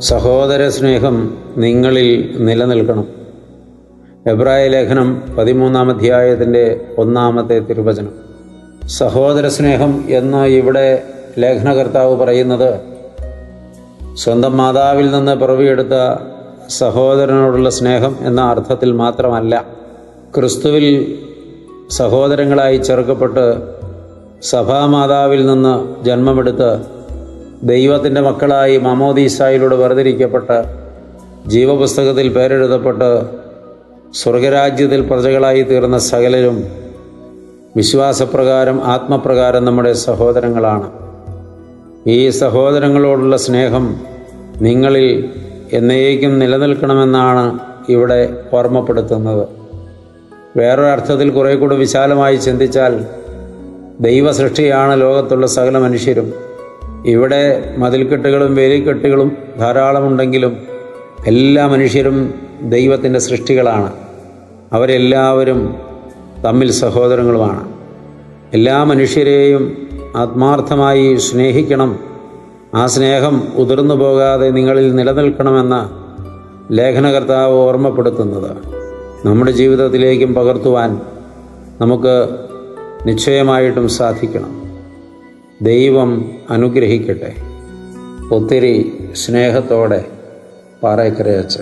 സഹോദര സ്നേഹം നിങ്ങളിൽ നിലനിൽക്കണം. എബ്രായ ലേഖനം പതിമൂന്നാം അധ്യായത്തിന്റെ ഒന്നാമത്തെ തിരുവചനം. സഹോദര സ്നേഹം എന്ന് ഇവിടെ ലേഖനകർത്താവ് പറയുന്നത് സ്വന്തം മാതാവിൽ നിന്ന് പിറവിയെടുത്ത സഹോദരനോടുള്ള സ്നേഹം എന്ന അർത്ഥത്തിൽ മാത്രമല്ല. ക്രിസ്തുവിൽ സഹോദരങ്ങളായി ചേർക്കപ്പെട്ട് സഭാമാതാവിൽ നിന്ന് ജന്മമെടുത്ത് ദൈവത്തിന്റെ മക്കളായി മമോദീസായിലൂടെ വേർതിരിക്കപ്പെട്ട് ജീവപുസ്തകത്തിൽ പേരെഴുതപ്പെട്ട് സ്വർഗരാജ്യത്തിൽ പ്രജകളായി തീർന്ന സകലരും വിശ്വാസപ്രകാരം ആത്മപ്രകാരം നമ്മുടെ സഹോദരങ്ങളാണ്. ഈ സഹോദരങ്ങളോടുള്ള സ്നേഹം നിങ്ങളിൽ എന്നേക്കും നിലനിൽക്കണമെന്നാണ് ഇവിടെ ഓർമ്മപ്പെടുത്തുന്നത്. വേറൊരർത്ഥത്തിൽ കുറേ കൂടി വിശാലമായി ചിന്തിച്ചാൽ ദൈവസൃഷ്ടിയാണ് ലോകത്തുള്ള സകല മനുഷ്യരും. ഇവിടെ മതിൽക്കെട്ടുകളും വേലിക്കെട്ടുകളും ധാരാളമുണ്ടെങ്കിലും എല്ലാ മനുഷ്യരും ദൈവത്തിന്റെ സൃഷ്ടികളാണ്. അവരെല്ലാവരും തമ്മിൽ സഹോദരങ്ങളുമാണ്. എല്ലാ മനുഷ്യരെയും ആത്മാർത്ഥമായി സ്നേഹിക്കണം. ആ സ്നേഹം ഉതിർന്നു പോകാതെ നിങ്ങളിൽ നിലനിൽക്കണമെന്ന ലേഖനകർത്താവ് ഓർമ്മപ്പെടുത്തുന്നത്. നമ്മുടെ ജീവിതത്തിലേക്കും പകർത്തുവാൻ നമുക്ക് നിശ്ചയമായിട്ടും സാധിക്കണം. ദൈവം അനുഗ്രഹിക്കട്ടെ. ഒത്തിരി സ്നേഹത്തോടെ പാറയ്ക്കരയച്ച്